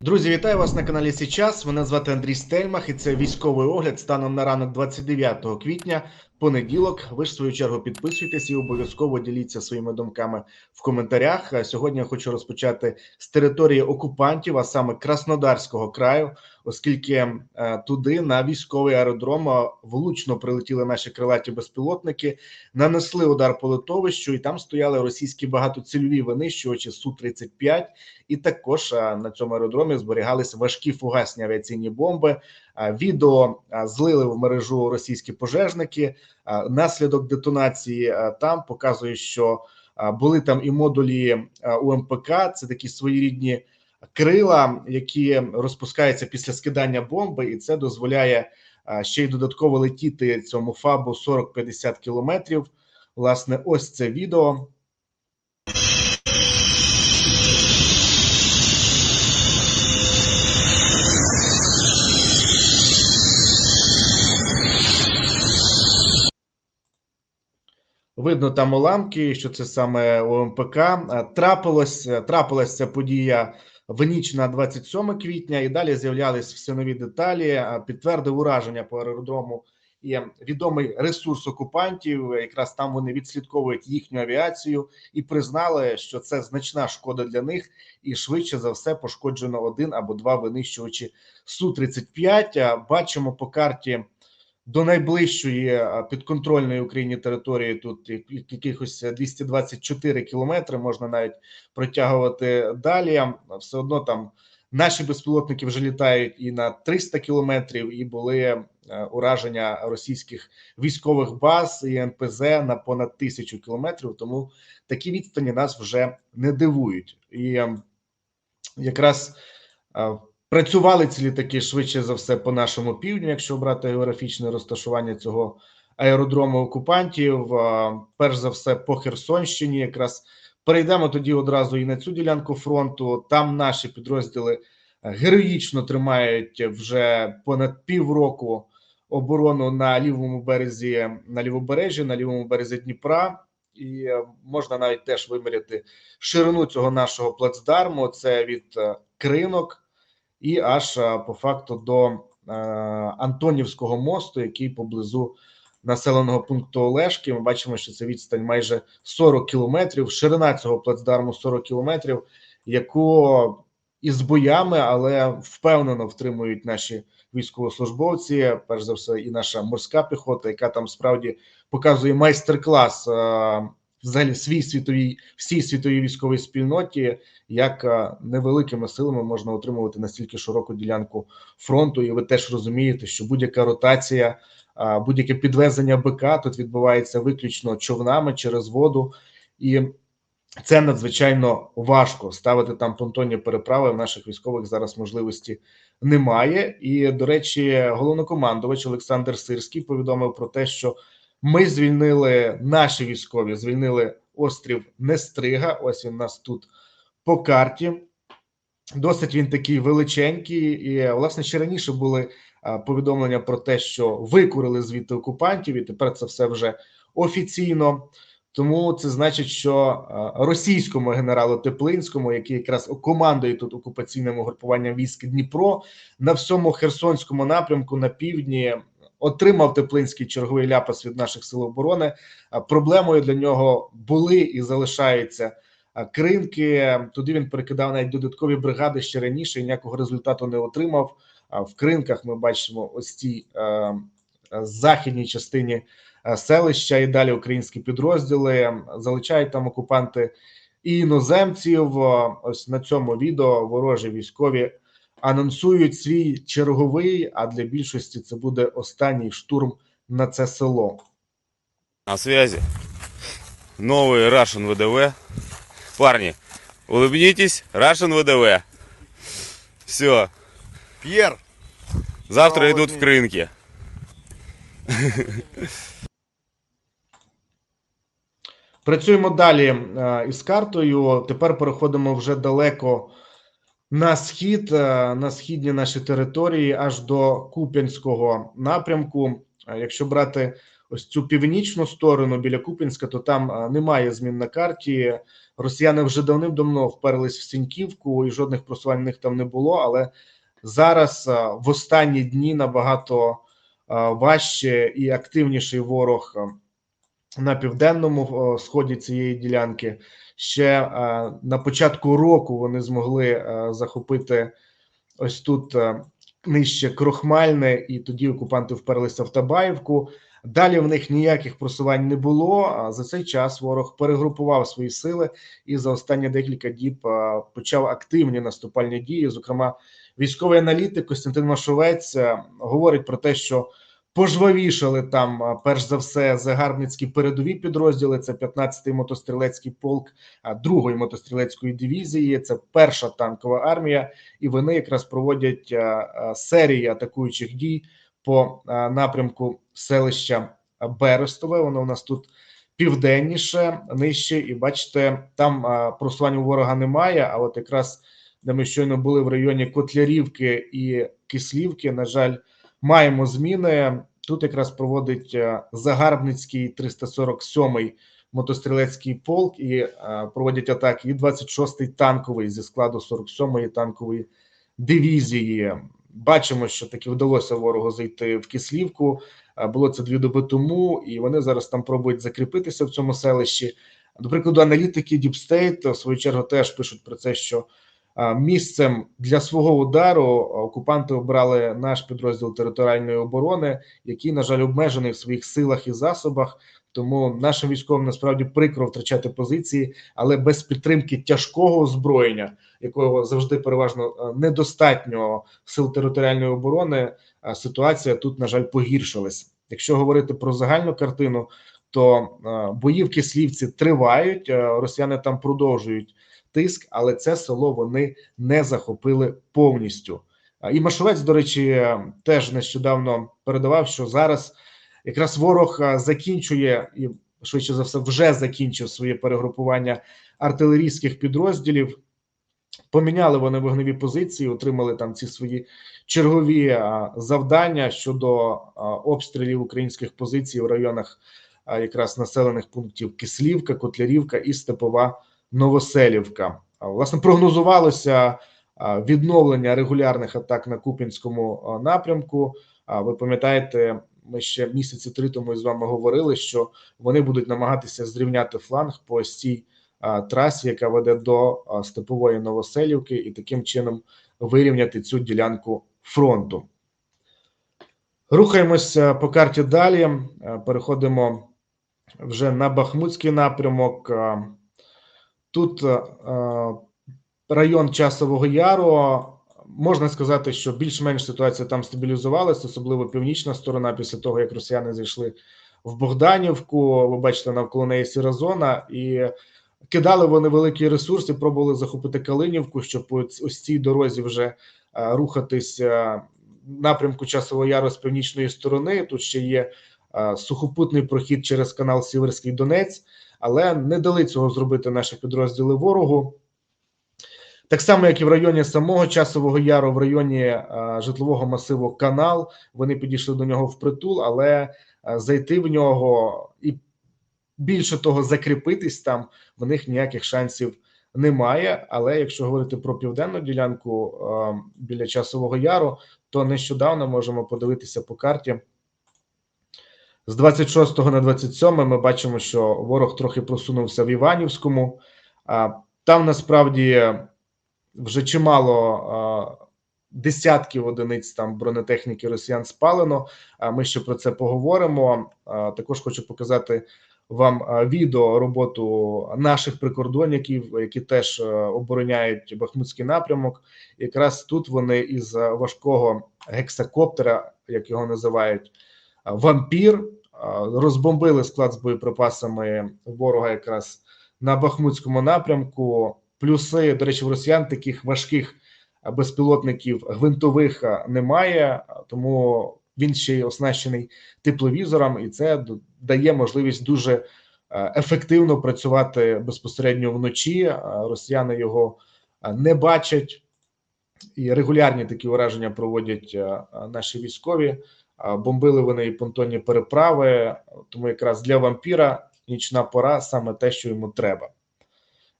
Друзі, вітаю вас на каналі Січас. Мене звати Андрій Стельмах, і це військовий огляд станом на ранок 29 квітня, понеділок. Ви ж в свою чергу підписуйтесь і обов'язково діліться своїми думками в коментарях. Сьогодні я хочу розпочати з території окупантів, а саме Краснодарського краю, оскільки е, туди на військовий аеродром е, влучно прилетіли наші крилаті безпілотники, нанесли удар по литовищу, і там стояли російські багатоцільові винищувачі су 35 і також на цьому аеродромі зберігалися важкі фугасні авіаційні бомби. Відео злили в мережу російські пожежники. Наслідок детонації там показує, що були там і модулі УМПК. Це такі своєрідні крила, які розпускаються після скидання бомби, і це дозволяє ще й додатково летіти цьому фабу 40-50 кілометрів. Власне, ось це відео. Видно там уламки, що це саме ОМПК. А, Трапилось, трапилась ця подія в ніч на 27 квітня, і далі з'являлись всі нові деталі. Підтвердив ураження по аеродрому і відомий ресурс окупантів. Якраз там вони відслідковують їхню авіацію і признали, що це значна шкода для них, і швидше за все пошкоджено один або два винищувачі су 35 А, Бачимо по карті до найближчої підконтрольної Україні території тут якихось 224 кілометри. Можна навіть протягувати далі. Все одно там наші безпілотники вже літають і на 300 кілометрів, і були е, ураження російських військових баз і НПЗ на понад тисячу кілометрів. Тому такі відстані нас вже не дивують. І е, якраз е, Працювали ці літаки швидше за все по нашому півдню, якщо брати географічне розташування цього аеродрому окупантів. Перш за все по Херсонщині. Якраз перейдемо тоді одразу і на цю ділянку фронту. Там наші підрозділи е, героїчно тримають вже понад півроку оборону на лівому березі, на лівобережжі, на лівому березі Дніпра. І е, можна навіть теж виміряти ширину цього нашого плацдарму. Це від е, кринок і аж по факту до е, Антонівського мосту, який поблизу населеного пункту Олешки. Ми бачимо, що це відстань майже 40 кілометрів. Ширина цього плацдарму 40 кілометрів, яку із боями, але впевнено втримують наші військовослужбовці. Перш за все, і наша морська піхота, яка там справді показує майстер-клас. Е, Взагалі, свій світовій всій світовій військовій спільноті, як е, невеликими силами можна отримувати настільки широку ділянку фронту, і ви теж розумієте, що будь-яка ротація, будь-яке підвезення БК тут відбувається виключно човнами через воду, і це надзвичайно важко ставити там понтонні переправи. В наших військових зараз можливості немає. І до речі, головнокомандувач Олександр Сирський повідомив про те, що ми звільнили наші військові, звільнили острів Нестрига. Ось він у нас тут по карті. Досить він такий величенький, і власне ще раніше були повідомлення про те, що викурили звідти окупантів, і тепер це все вже офіційно. Тому це значить, що російському генералу Теплинському, який якраз командує тут окупаційним угрупуванням військ Дніпро, на всьому Херсонському напрямку на півдні отримав Теплинський черговий ляпас від наших сил оборони. Проблемою для нього були і залишаються кринки. Туди він перекидав навіть додаткові бригади ще раніше і ніякого результату не отримав. В кринках ми бачимо ось е, західній частині селища і далі українські підрозділи залучають там окупанти і іноземців. Ось на цьому відео ворожі військові анонсують свій черговий. А для більшості це буде останній штурм на це село. На связи. Новый Russian ВДВ. Парни, улыбнитесь, Russian ВДВ. Все, П'єр, завтра Слава идут в Богу. крынки. Працюємо далі е, із картою. Тепер переходимо вже далеко на схід, е, на східні наші території, аж до Куп'янського напрямку. Е, Якщо брати ось цю північну сторону біля Купінська, то там немає змін на карті. Росіяни вже давним-давно вперлись в Сіньківку, і жодних просувань в них там не було. Але зараз в останні дні набагато важче і активніший ворог на південному сході цієї ділянки. Ще на початку року вони змогли захопити ось тут нижче Крохмальне, і тоді окупанти вперлися в Табаївку. Далі в них ніяких просувань не було. А за цей час ворог перегрупував свої сили і за останні декілька діб почав активні наступальні дії. Зокрема, військовий аналітик Костянтин Машовець говорить про те, що пожвавішали там перш за все загарбницькі передові підрозділи. Це 15-й мотострілецький полк а, другої мотострілецької дивізії. Це перша танкова армія, і вони якраз проводять серії атакуючих дій по напрямку селища Берестове. Воно у нас тут південніше, нижче, і бачите, там а, просувань у ворога немає. А от якраз де ми щойно були в районі Котлярівки і Кислівки, на жаль, маємо зміни. Тут якраз проводить а, загарбницький 347-й мотострілецький полк і проводять атаки. І 26-й танковий зі складу 47-ї танкової дивізії. Бачимо, що таки вдалося ворогу зайти в Кислівку. Було це дві доби тому, і вони зараз там пробують закріпитися в цьому селищі. До прикладу, аналітики State в свою чергу теж пишуть про це, що місцем для свого удару окупанти обрали наш підрозділ територіальної оборони, який, на жаль, обмежений в своїх силах і засобах. Тому нашим військовим насправді прикро втрачати позиції, але без підтримки тяжкого озброєння, якого завжди переважно е, недостатньо сил територіальної оборони, а ситуація тут, на жаль, погіршилась. Якщо говорити про загальну картину, то е, бої в Кислівці тривають. е, Росіяни там продовжують тиск, але це село вони не захопили повністю. І Машовець, до речі, теж нещодавно передавав, що зараз якраз ворог закінчує і швидше за все вже закінчив своє перегрупування артилерійських підрозділів. Поміняли вони вогневі позиції, отримали там ці свої чергові завдання щодо обстрілів українських позицій в районах якраз населених пунктів Кислівка, Котлярівка і Степова Новоселівка. Власне, прогнозувалося відновлення регулярних атак на Купінському напрямку. Ви пам'ятаєте, ми ще місяці три тому з вами говорили, що вони будуть намагатися зрівняти фланг по цій трасі, яка веде до степової Новоселівки, і таким чином вирівняти цю ділянку фронту. Рухаємося по карті далі. Переходимо вже на Бахмутський напрямок. Е, Тут е, район Часового Яру. Можна сказати, що більш-менш ситуація там стабілізувалася, особливо північна сторона, після того як росіяни зайшли в Богданівку. Ви бачите, навколо неї сіра зона, і кидали вони великі ресурси, пробували захопити Калинівку, щоб по ось цій дорозі вже е, рухатись е, напрямку Часового Яру з північної сторони. Тут ще є е, сухопутний прохід через канал Сіверський Донець, але не дали цього зробити наші підрозділи ворогу. Так само, як і в районі самого часового яру, в районі е, житлового масиву канал, вони підійшли до нього впритул, але е, зайти в нього і більше того, закріпитись там в них ніяких шансів немає. Але якщо говорити про південну ділянку е, біля часового яру, то нещодавно можемо подивитися по карті. З 26 на 27 ми бачимо, що ворог трохи просунувся в Іванівському. Там насправді вже чимало десятків одиниць там бронетехніки росіян спалено. Ми ще про це поговоримо. Також хочу показати вам відео роботу наших прикордонників, які теж обороняють Бахмутський напрямок. Якраз тут вони із важкого гексакоптера, як його називають, вампір, розбомбили склад з боєприпасами ворога якраз на Бахмутському напрямку. Плюси, до речі, в росіян таких важких безпілотників гвинтових немає, тому він ще й оснащений тепловізором, і це дає можливість дуже ефективно працювати безпосередньо вночі. Росіяни його не бачать, і регулярні такі ураження проводять наші військові. Бомбили вони і понтонні переправи, тому якраз для вампіра нічна пора саме те, що йому треба.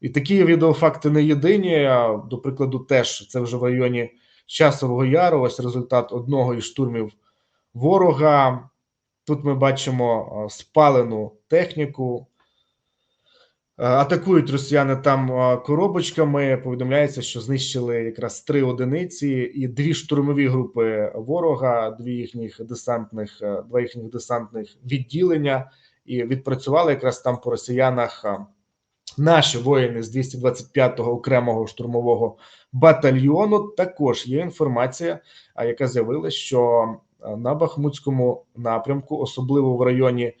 І такі відеофакти не єдині. До прикладу, теж це вже в районі Часового Яру. Ось результат одного із штурмів ворога. Тут ми бачимо спалену техніку. Е, Атакують росіяни там коробочками. Повідомляється, що знищили якраз три одиниці і дві штурмові групи ворога, дві їхніх десантних, е, два їхніх десантних відділення, і відпрацювали якраз там по росіянах наші воїни з 225-го окремого штурмового батальйону. Також є інформація, яка з'явилася, що на Бахмутському напрямку, особливо в районі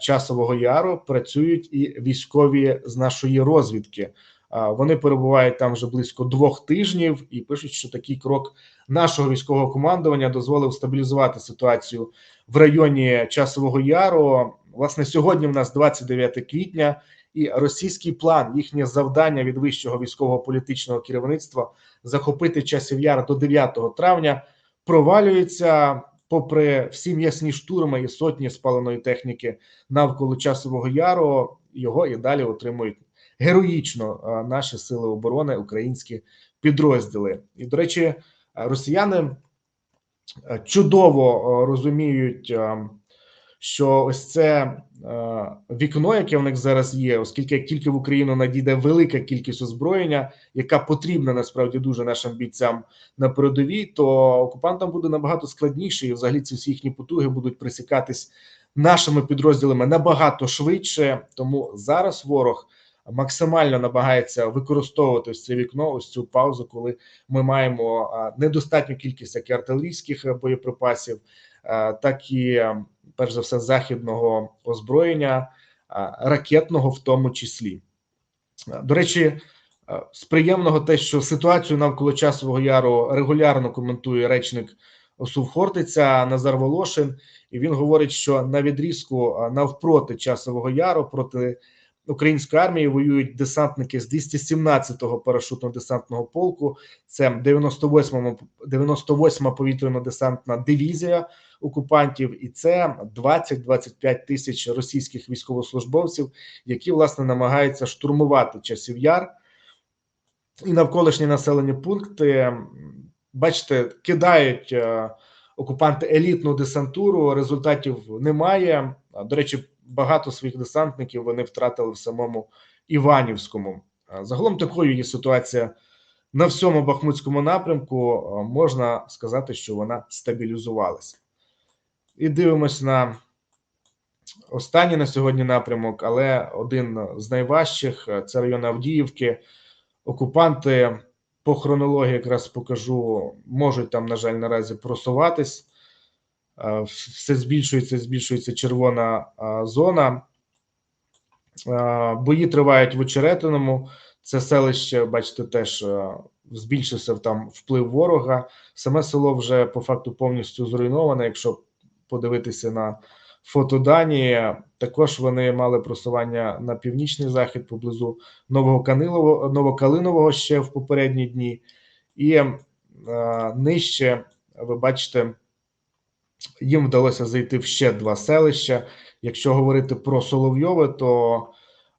Часового Яру, працюють і військові з нашої розвідки. Вони перебувають там вже близько двох тижнів і пишуть, що такий крок нашого військового командування дозволив стабілізувати ситуацію в районі Часового Яру. Власне, сьогодні в нас 29 квітня, і російський план, їхнє завдання від вищого військового політичного керівництва захопити часів яр до 9 травня провалюється. Попри всі м'ясні штурми і сотні спаленої техніки навколо часового яру, його і далі отримують героїчно наші сили оборони, українські підрозділи. І до речі, росіяни чудово розуміють, що ось це е, вікно, яке в них зараз є, оскільки як тільки в Україну надійде велика кількість озброєння, яка потрібна насправді дуже нашим бійцям на передовій, то окупантам буде набагато складніше, і взагалі ці всі їхні потуги будуть присікатись нашими підрозділами набагато швидше. Тому зараз ворог максимально намагається використовувати ось це вікно, ось цю паузу, коли ми маємо недостатню кількість як і артилерійських е, боєприпасів, е, так і е, перш за все західного озброєння, ракетного в тому числі. Е, До речі, е, з приємного те, що ситуацію навколо часового яру регулярно коментує речник ОСУВ Хортиця Назар Волошин, і він говорить, що на відрізку навпроти часового яру проти української армії воюють десантники з 217-го парашютно-десантного полку. Це 98-ма 98-ма повітряно-десантна дивізія окупантів, і це 20-25 тисяч російських військовослужбовців, які власне намагаються штурмувати часів яр і навколишні населені пункти. Бачите, кидають е, окупанти елітну десантуру. Результатів немає. До речі, багато своїх десантників вони втратили в самому Іванівському. Загалом такою є ситуація на всьому Бахмутському напрямку. Можна сказати, що вона стабілізувалася. І дивимось на останній на сьогодні напрямок, але один з найважчих е, це район Авдіївки. Окупанти по хронології якраз покажу, можуть там, на жаль, наразі просуватись. Е, Все збільшується, збільшується червона е, зона. Е, Бої тривають в Очеретиному. Це селище, бачите, теж збільшився там вплив ворога. Саме село вже по факту повністю зруйноване. Якщо подивитися на фотодані, також вони мали просування на північний захід поблизу Нового Новокалинового ще в попередні дні, і е, нижче ви бачите, їм вдалося зайти в ще два селища. Якщо говорити про Соловйове, то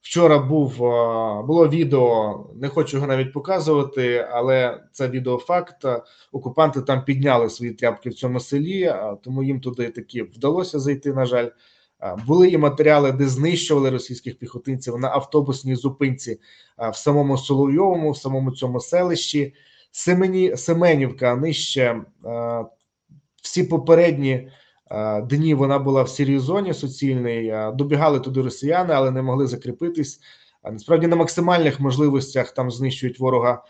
вчора був е, було відео, не хочу його навіть показувати, але це відеофакт. Окупанти там підняли свої тряпки в цьому селі, тому їм туди таки вдалося зайти. На жаль, були і матеріали, де знищували російських піхотинців на автобусній зупинці в самому Соловйовому, в самому цьому селищі. Семені, Семенівка нижче. Всі попередні дні вона була в сірій зоні суцільній. а, Добігали туди росіяни, але не могли закріпитись. Насправді на максимальних можливостях там знищують ворога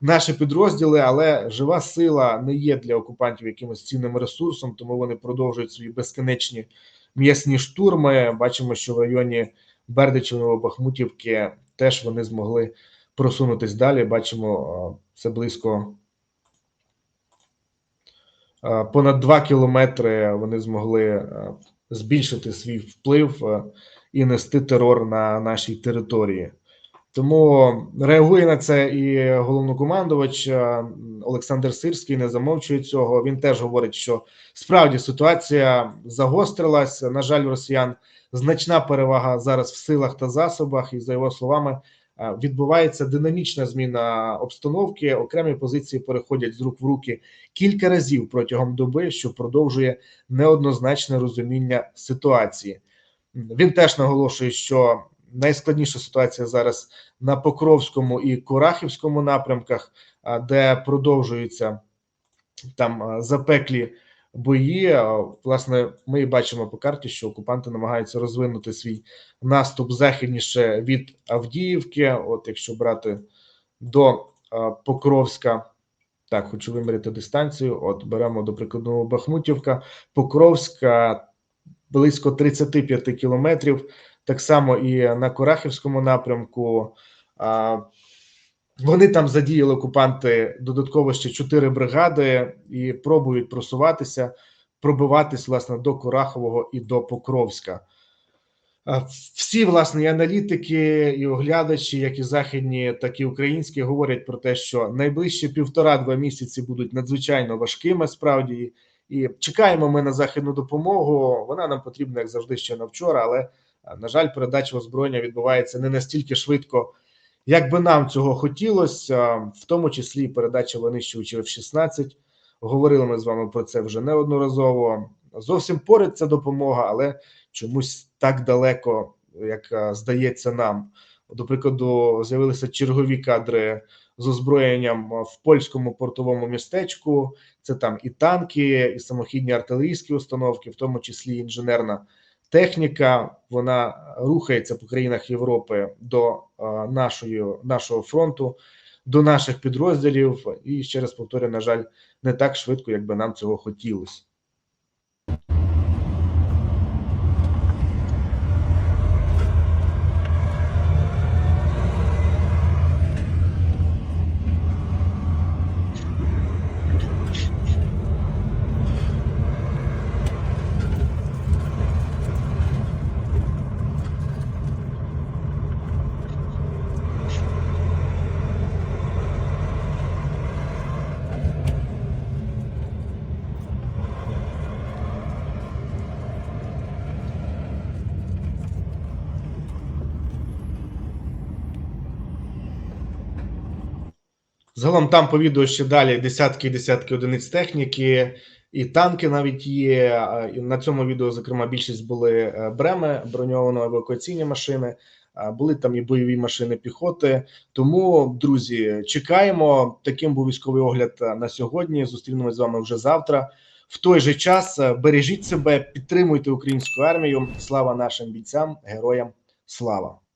наші підрозділи, але жива сила не є для окупантів якимось цінним ресурсом, тому вони продовжують свої безкінечні м'ясні штурми. Бачимо, що в районі Бердичевого Бахмутівки теж вони змогли просунутись далі. Бачимо, а, це близько понад 2 кілометри. Вони змогли збільшити свій вплив і нести терор на нашій території. Тому реагує на це і головнокомандувач е, Олександр Сирський не замовчує цього. Він теж говорить, що справді ситуація загострилась. На жаль, у росіян значна перевага зараз в силах та засобах, і за його словами, е, відбувається динамічна зміна обстановки. Окремі позиції переходять з рук в руки кілька разів протягом доби, що продовжує неоднозначне розуміння ситуації. Він теж наголошує, що найскладніша ситуація зараз на Покровському і Курахівському напрямках, де продовжуються там запеклі бої. Власне, ми бачимо по карті, що окупанти намагаються розвинути свій наступ західніше від Авдіївки. От якщо брати до Покровська. Так, хочу виміряти дистанцію. От беремо до прикладу Бахмутівка, Покровська близько 35 кілометрів. Так само і на Корахівському напрямку. Вони там задіяли окупанти додатково ще чотири бригади і пробують просуватися, пробиватись власне до Корахового і до Покровська. Всі власне і аналітики, і оглядачі, як і західні, так і українські, говорять про те, що найближчі півтора-два місяці будуть надзвичайно важкими. Справді, і чекаємо ми на західну допомогу. Вона нам потрібна, як завжди, ще на вчора, але на жаль, передача озброєння відбувається не настільки швидко, як би нам цього хотілося, в тому числі і передача винищувачів F-16. Говорили ми з вами про це вже неодноразово. Зовсім поряд ця допомога, але чомусь так далеко, як здається нам. До прикладу, з'явилися чергові кадри з озброєнням в польському портовому містечку. Це там і танки, і самохідні артилерійські установки, в тому числі інженерна техніка. Вона рухається по країнах Європи до а, нашої, нашого фронту, до наших підрозділів. І ще раз повторюю, на жаль, не так швидко, як би нам цього хотілося. Загалом там по відео ще далі десятки і десятки одиниць техніки, і танки навіть є. На цьому відео, зокрема, більшість були е, бреми, броньовано-евакуаційні машини. а, Були там і бойові машини піхоти. Тому, друзі, чекаємо. Таким був військовий огляд е, на сьогодні. Зустрінемось з вами вже завтра. В той же час е, бережіть себе, підтримуйте українську армію. Слава нашим бійцям, героям! Слава!